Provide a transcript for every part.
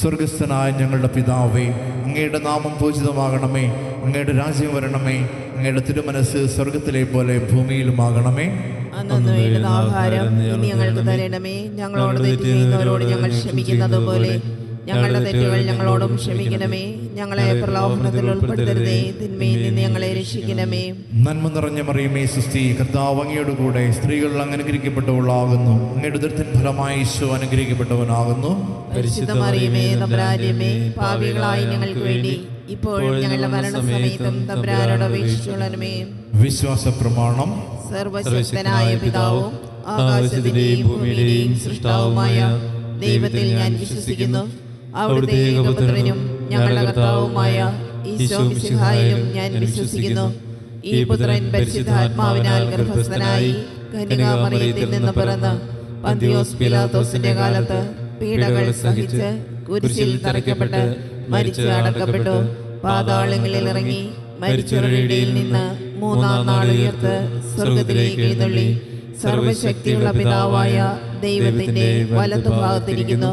സ്വർഗസ്ഥനായ ഞങ്ങളുടെ പിതാവേ അങ്ങയുടെ നാമം പൂജിതമാകണമേ അങ്ങയുടെ രാജ്യം വരണമേ അങ്ങയുടെ തിരുമനസ് സ്വർഗത്തിലെ പോലെ ഭൂമിയിലുമാകണമേ. ആഹാരം ഞങ്ങൾക്ക് തരണമേ. ഞങ്ങളോട് തെറ്റ് ചെയ്യുന്നവരോട് ഞങ്ങൾ ക്ഷമിക്കുന്നത് പോലെ ഞങ്ങളുടെ തെറ്റുകൾ ഞങ്ങളോടും ക്ഷമിക്കണമേ. ഞങ്ങളെ പ്രലോഭനത്തിൽ ഉൾപ്പെടുത്തരുതേ. തിന്മയിൽ നിന്ന് ഞങ്ങളെ രക്ഷിക്കണമേ. നന്മ നിറഞ്ഞ മറിയമേ സുസ്തി കർത്താവ് അങ്ങയുടെ കൂടെ സ്ത്രീകൾ അങ്ങ് അനുഗ്രഹിക്കപ്പെട്ടവളാകുന്നു അങ്ങയുടെ ദൃത്തിൻ ഫലമായി ഈശോ അനുഗ്രഹിക്കപ്പെട്ടവനാകുന്നു. പരിശുദ്ധ മറിയമേ തമ്പുരാന്യമേ പാപികളായി ഞങ്ങൾക്ക് വേണ്ടി ഇപ്പോഴും ഞങ്ങളുടെ മരണസമയത്തും തമ്പുരാനോട് അപേക്ഷിച്ചുള്ളനമേ വിശ്വാസ പ്രമാണം സർവശക്തനായ പിതാവും ആകാശത്തിന്റെയും ഭൂമിയുടെയും സൃഷ്ടാവുമായ ദൈവത്തിൽ ഞാൻ വിശ്വസിക്കുന്നു. അവിടുത്തെ ഏകപുത്രനും ഞങ്ങളുടെ കർത്താവുമായ ഈശോ മിശിഹായിലും ഞാൻ വിശ്വസിക്കുന്നു. ഈ പുത്രൻ പരിശുദ്ധാത്മാവിനാൽ ഗർഭസ്ഥനായി കന്യകാമറിയത്തിൽ നിന്ന് പിറന്ന് പന്തിയോസ് പിലാത്തോസിന്റെ കാലത്ത് പീഡകൾ സഹിച്ച് കുരിശിൽ തറയ്ക്കപ്പെട്ട് മരിച്ചു അടക്കപ്പെട്ടു. പാതാളങ്ങളിൽ ഇറങ്ങി മരിച്ചവരുടെ ഇടയിൽ നിന്ന് മൂന്നാം നാൾ ഉയർത്ത് സ്വർഗത്തിലേക്ക് എഴുന്നള്ളി. സർവശക്തിയുള്ള പിതാവായ ദൈവത്തിന്റെ വലത്തുഭാഗത്തിരിക്കുന്നു.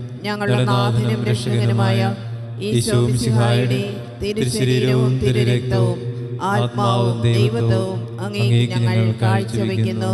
ഞങ്ങളുടെ നാഥനും രക്ഷകനുമായ ഈശോ മിശിഹായുടെ തിരുശരീരവും തിരുരക്തവും ആത്മാവും ദൈവത്വവും അങ്ങേ ഞങ്ങൾ കാഴ്ചവെക്കുന്നു.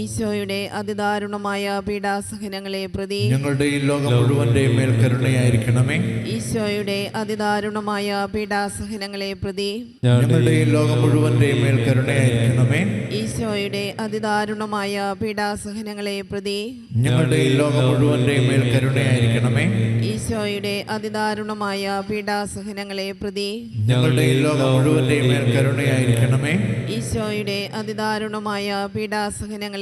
ഈശോയുടെ അതിദാരുണമായ പീഡാസഹനങ്ങളെ പ്രതി ഞങ്ങളുടെ ഈ ലോകം മുഴുവന്റെ മേൽ കരുണയായിരിക്കണമേ. ഈശോയുടെ അതിദാരുണമായ പീഡാസഹനങ്ങളെ പ്രതി ഞങ്ങളുടെ ഈ ലോകം മുഴുവന്റെ മേൽ കരുണയായിരിക്കണമേ. ഈശോയുടെ അതിദാരുണമായ പീഡാസഹനങ്ങളെ പ്രതി ഞങ്ങളുടെ ഈ ലോകം മുഴുവന്റെ മേൽ കരുണയായിരിക്കണമേ. ഈശോയുടെ അതിദാരുണമായ പീഡാസഹനങ്ങളെ പ്രതി ഞങ്ങളുടെ ഈ ലോകം മുഴുവന്റെ മേൽ കരുണയായിരിക്കണമേ. ഈശോയുടെ അതിദാരുണമായ പീഡാസഹനങ്ങളെ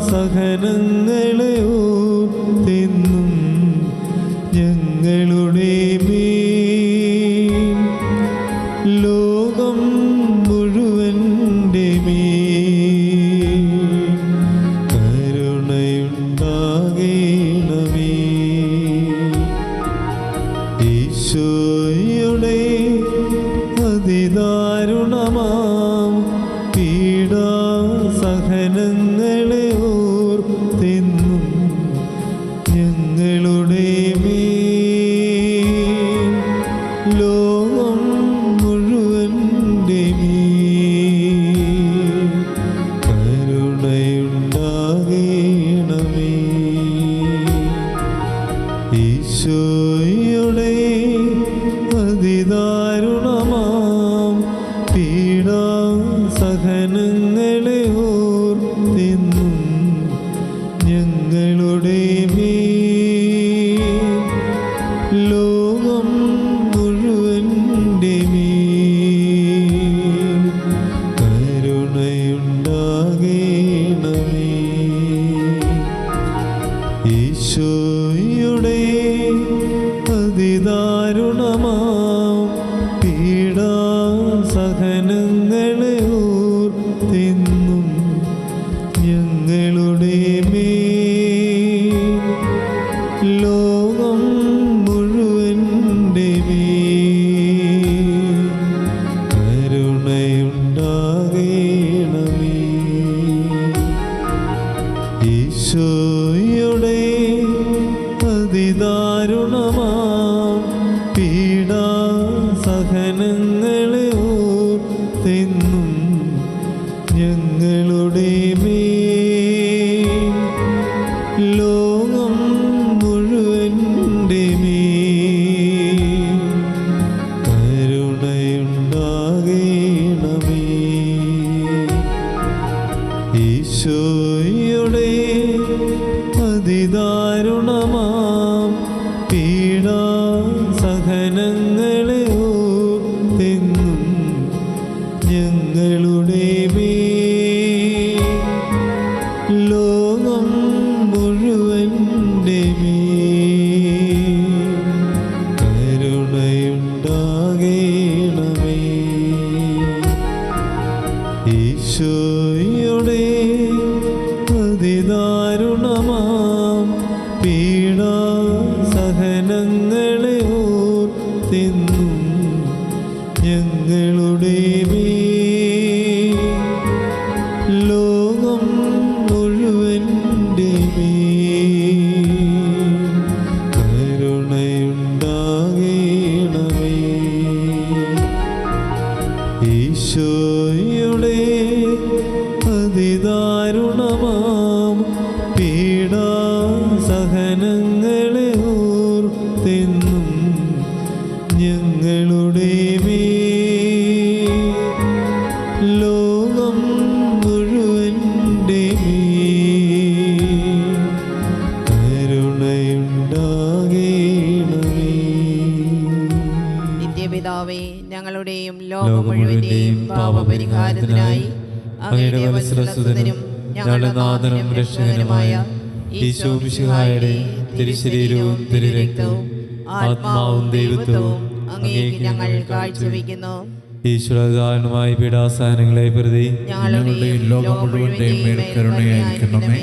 സഹനങ്ങളെ ഓർത്തിന്നും ഞങ്ങളുടെ ലോകം മുഴുവന്റെ മേൽ. കരുണയുണ്ടാകേണമേ. ഈശോയുടെ അതിദാരുണമാം ഈശോയുടെ അതിദാരുണമാം പീഡാ ഞങ്ങളുടെ ലോകം കരുണയുണ്ടാകേണമേ. ഞങ്ങളുടെ ലോകം മുഴുവന്റെ മേൽ കരുണയുണ്ടാകേണമേ. ഈശോയുടെ അതിദാരുണമാം പീഡാ സഹനങ്ങളെ ഓർത്തിന്നും പീഡാ സഹനങ്ങളെ ഓർത്തിന്നും ഞങ്ങളുടെ ലോകം മുഴുവന്റെ കരുണയുണ്ടാകേണമേ. നിത്യപിതാവേ ഞങ്ങളുടെയും ലോകം മുഴുവന്റെയും പാപപരിഹാരത്തിനായി അങ്ങയുടെ വത്സരസുതനും ഞങ്ങളുടെ നാഥനും രക്ഷകനുമായ ഈശോ മിശിഹായുടെ തിരുശരീരവും തിരുരക്തവും ആത്മാവും ദൈവത്വവും അങ്ങേക്ക് ഞങ്ങൾ കാഴ്ചവെക്കുന്നു. ഈശ്വരകാരനുമായി പീഡാസഹനങ്ങളെ പ്രതി ഞങ്ങളുടെ ലോകം മുഴുവന്റെയും മേൽ കരുണയായിരിക്കണമേ.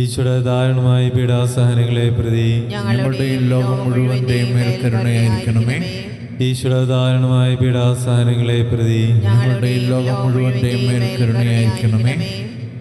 ഈശ്വരദാരുണമായ പീഡാസഹനങ്ങളെ പ്രതി ഞങ്ങളുടെ ലോകം മുഴുവന്റെയും മേൽ കരുണയായിരിക്കണമേ. ഈശ്വരദാരുണമായ പീഡാസഹനങ്ങളെ പ്രതി ഞങ്ങളുടെ ലോകം മുഴുവന്റെയും മേൽ കരുണയായിരിക്കണമേ.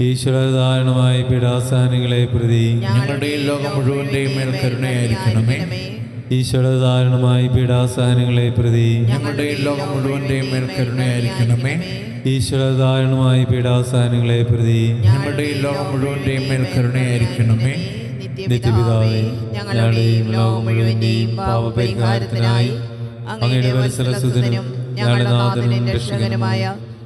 ഈശ്വരദാരുണമായ പീഡാസഹനങ്ങളെ പ്രതി ഞങ്ങളുടെ ലോകം മുഴുവന്റെയും മേൽ കരുണയായിരിക്കണമേ. ഈശ്വരധാരണമായി പീഡാസഹനങ്ങളെ പ്രതി ഞങ്ങളുടെ ലോകം മുഴുവന്റെയും മേൽ കരുണയായിരിക്കണമേ. ഈശ്വരധാരണമായി പീഡാസഹനങ്ങളെ പ്രതി ഞങ്ങളുടെ ലോകം മുഴുവന്റെയും മേൽ കരുണയായിരിക്കണമേ. നിത്യപിതാവേ ഞങ്ങളുടെയും ലോകം മുഴുവന്റെയും പാപപരിഹാരത്തിനായി അങ്ങയുടെ വത്സലസുതനും ഞങ്ങളുടെ നാഥനും രക്ഷകനുമായ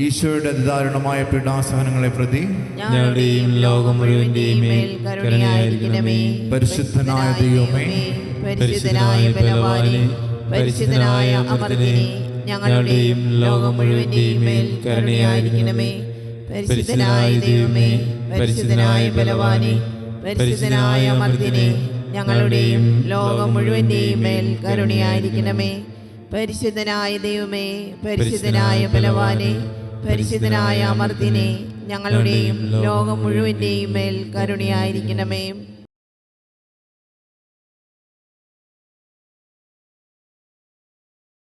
ഈശോയുടെ ദാരുണമായ പീഡാസഹനങ്ങളെ പ്രതി ഞങ്ങളുടെയും ലോകം മുഴുവന്റെയും കരുണയായിരിക്കണമേ. പരിശുദ്ധനായ ദൈവമേ പരിശുദ്ധനായ ബലവാനെ പരിശുദ്ധനായ അമർത്തിനെ ഞങ്ങളുടെയും ലോകം മുഴുവന്റെയും കരുണയായിരിക്കണമേ. പരിശുദ്ധനായ ദൈവമേ പരിശുദ്ധനായ ബലവാനെ പരിശുദ്ധനായ അമർത്തിനെ ഞങ്ങളുടെയും ലോകം മുഴുവന്റെയും മേൽ കരുണയായിരിക്കണമേ. പരിശുദ്ധനായ ദൈവമേ പരിശുദ്ധനായ ബലവാനെ പരിശുദ്ധനായ അമർത്തിനെ ഞങ്ങളുടെയും ലോകം മുഴുവന്റെയും മേൽ കരുണയായിരിക്കണമേ.